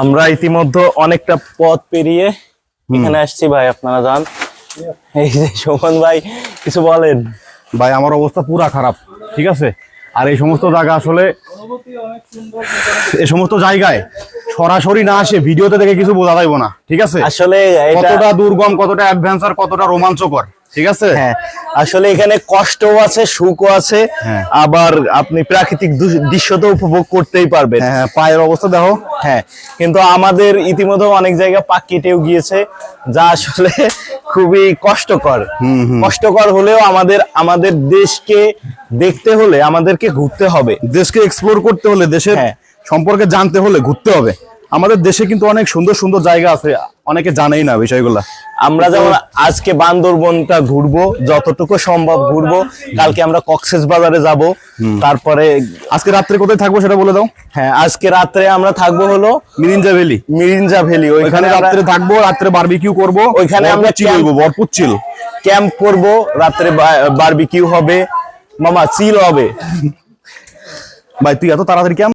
আমরা ইতিমধ্যে অনেকটা পথ পেরিয়ে এখানে আসছি ভাই আপনারা যান। এই যে সুমন ভাই কিছু বলেন। ভাই আমার অবস্থা পুরা খারাপ ঠিক আছে? আর এই সমস্ত জায়গা আসলে এই সমস্ত জায়গায় সরাসরি না আসে ভিডিওতে দেখে কিছু বোঝা যাইব না ঠিক আছে? আসলে কতটা দুর্গম কতটা অ্যাডভেঞ্চার কতটা রোমাঞ্চকর। ঠিক আছে? হ্যাঁ আসলে এখানে কষ্টও আছে সুখও আছে হ্যাঁ। আবার আপনি প্রাকৃতিক দৃশ্য তো উপভোগ করতেই পারবেন। হ্যাঁ হ্যাঁ, পায়ের অবস্থা দেখো। হ্যাঁ কিন্তু আমাদের ইতিমধ্যে অনেক জায়গা পাক কেটেও গিয়েছে যা আসলে খুবই কষ্টকর। কষ্টকর হলেও আমাদের আমাদের দেশকে দেখতে হলে আমাদেরকে ঘুরতে হবে। দেশকে এক্সপ্লোর করতে হলে দেশের হ্যাঁ। সম্পর্কে জানতে হলে ঘুরতে হবে। আমাদের দেশে কিন্তু অনেক সুন্দর সুন্দর জায়গা আছে অনেকে জানেই না বিষয়গুলা। আমরা যেমন আজকে বান্দরবনটা ঘুরবো যতটুকু সম্ভব ঘুরবো কালকে আমরা কক্সেস বাজারে যাব তারপরে আজকে রাত্রে কোথায় থাকব সেটা বলে দাও। হ্যাঁ আজকে রাত্রে আমরা থাকব হলো মিরিঞ্জা ভ্যালি। মিরিঞ্জা ভ্যালি ওইখানে রাত্রে থাকব রাত্রে বারবিকিউ করব ওইখানে আমরা চিল camp- ভরপুর চিল ক্যাম্প করব রাত্রে বারবিকিউ হবে মামা চিল হবে। ভাই তুই এত তাড়াতাড়ি কেমন